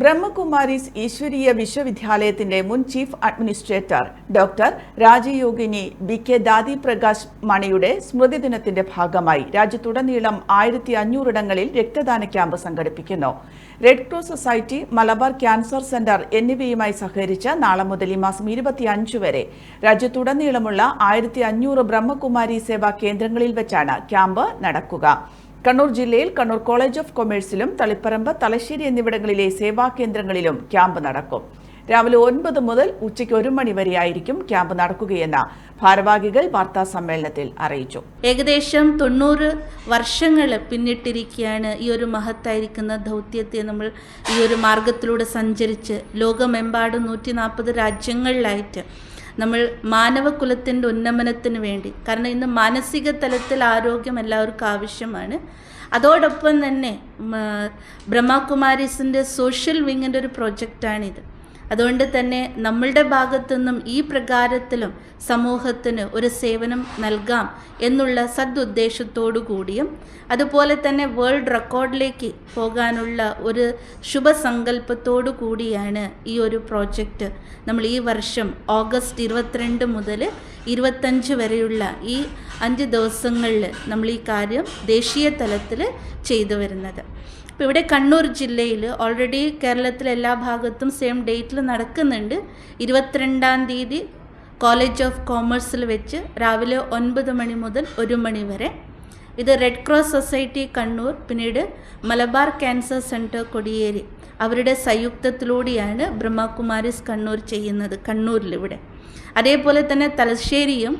ബ്രഹ്മകുമാരീസ് ഈശ്വരീയ വിശ്വവിദ്യാലയത്തിന്റെ മുൻ chief administrator doctor Rajayogini B K Dadi Prakash മണിയുടെ സ്മൃതിദിനത്തിന്റെ ഭാഗമായി രാജ്യത്തുടനീളം ആയിരത്തി അഞ്ഞൂറിടങ്ങളിൽ രക്തദാന ക്യാമ്പ് സംഘടിപ്പിക്കുന്നു. Red cross society Malabar cancer centre എന്നിവയുമായി സഹകരിച്ച് നാളെ മുതൽ ഈ മാസം ഇരുപത്തിയഞ്ച് വരെ രാജ്യത്തുടനീളമുള്ള ആയിരത്തി അഞ്ഞൂറ് ബ്രഹ്മകുമാരി സേവാ കേന്ദ്രങ്ങളിൽ വെച്ചാണ് ക്യാമ്പ് നടക്കുക. കണ്ണൂർ ജില്ലയിൽ കണ്ണൂർ കോളേജ് ഓഫ് കൊമേഴ്സിലും തളിപ്പറമ്പ് തലശ്ശേരി എന്നിവിടങ്ങളിലെ സേവാ കേന്ദ്രങ്ങളിലും ക്യാമ്പ് നടക്കും. രാവിലെ ഒൻപത് മുതൽ ഉച്ചയ്ക്ക് ഒരു മണി വരെയായിരിക്കും ക്യാമ്പ് നടക്കുകയെന്ന് ഭാരവാഹികൾ വാർത്താ സമ്മേളനത്തിൽ അറിയിച്ചു. ഏകദേശം തൊണ്ണൂറ് വർഷങ്ങൾ പിന്നിട്ടിരിക്കുകയാണ് ഈ ഒരു മഹത്തായിരിക്കുന്ന ദൗത്യത്തെ നമ്മൾ ഈ ഒരു മാർഗത്തിലൂടെ സഞ്ചരിച്ച് ലോകമെമ്പാടും നൂറ്റി നാൽപ്പത് രാജ്യങ്ങളിലായിട്ട് നമ്മൾ മാനവകുലത്തിന്റെ ഉന്നമനത്തിന് വേണ്ടി. കാരണം ഇന്ന് മാനസിക തലത്തിൽ ആരോഗ്യം എല്ലാവർക്കും ആവശ്യമാണ്. അതോടൊപ്പം തന്നെ ബ്രഹ്മകുമാരീസിന്റെ സോഷ്യൽ വിങ്ങിന്റെ ഒരു പ്രൊജക്റ്റാണിത്. അതുകൊണ്ട് തന്നെ നമ്മളുടെ ഭാഗത്തു നിന്നും ഈ പ്രകാരത്തിലും സമൂഹത്തിന് ഒരു സേവനം നൽകാം എന്നുള്ള സദുദ്ദേശത്തോടു കൂടിയും അതുപോലെ തന്നെ വേൾഡ് റെക്കോർഡിലേക്ക് പോകാനുള്ള ഒരു ശുഭസങ്കല്പത്തോടു കൂടിയാണ് ഈ ഒരു പ്രോജക്റ്റ്. നമ്മൾ ഈ വർഷം ഓഗസ്റ്റ് ഇരുപത്തിരണ്ട് മുതൽ ഇരുപത്തഞ്ച് വരെയുള്ള ഈ അഞ്ച് ദിവസങ്ങളിൽ നമ്മൾ ഈ കാര്യം ദേശീയ തലത്തിൽ ചെയ്തു വരുന്നത്. ഇപ്പോൾ ഇവിടെ കണ്ണൂർ ജില്ലയിൽ ഓൾറെഡി കേരളത്തിലെ എല്ലാ ഭാഗത്തും സെയിം ഡേറ്റിൽ നടക്കുന്നുണ്ട്. ഇരുപത്തിരണ്ടാം തീയതി കോളേജ് ഓഫ് കോമേഴ്സിൽ വെച്ച് രാവിലെ ഒൻപത് മണി മുതൽ ഒരു മണി വരെ. ഇത് റെഡ് ക്രോസ് സൊസൈറ്റി കണ്ണൂർ പിന്നീട് മലബാർ ക്യാൻസർ സെന്റർ കൊടിയേരി. അവരുടെ സംയുക്തത്തിലൂടെയാണ് ബ്രഹ്മകുമാരിസ് കണ്ണൂർ ചെയ്യുന്നത് കണ്ണൂരിൽ ഇവിടെ. അതേപോലെ തന്നെ തലശ്ശേരിയും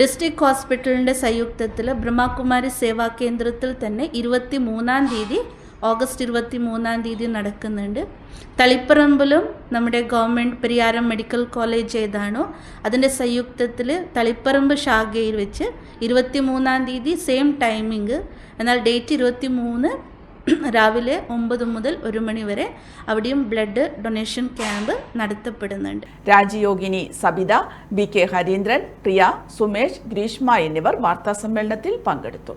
ഡിസ്ട്രിക്ട് ഹോസ്പിറ്റലിന്റെ സംയുക്തത്തിൽ ബ്രഹ്മകുമാരി സേവാ കേന്ദ്രത്തിൽ തന്നെ ഇരുപത്തി മൂന്നാം തീയതി ഓഗസ്റ്റ് ഇരുപത്തി മൂന്നാം തീയതി നടക്കുന്നുണ്ട്. തളിപ്പറമ്പിലും നമ്മുടെ ഗവൺമെന്റ് പരിയാരം മെഡിക്കൽ കോളേജ് ഏതാണോ അതിന്റെ സംയുക്തത്തിൽ തളിപ്പറമ്പ് ശാഖയിൽ വെച്ച് ഇരുപത്തി മൂന്നാം തീയതി സെയിം ടൈമിങ് എന്നാൽ ഡേറ്റ് ഇരുപത്തി മൂന്ന് രാവിലെ ഒമ്പത് മുതൽ ഒരു മണി വരെ അവിടെയും ബ്ലഡ് ഡൊണേഷൻ ക്യാമ്പ് നടത്തപ്പെടുന്നുണ്ട്. രാജയോഗിനി സബിത ബി കെ ഹരീന്ദ്രൻ പ്രിയ സുമേഷ് ഗ്രീഷ്മ എന്നിവർ വാർത്താ സമ്മേളനത്തിൽ പങ്കെടുത്തു.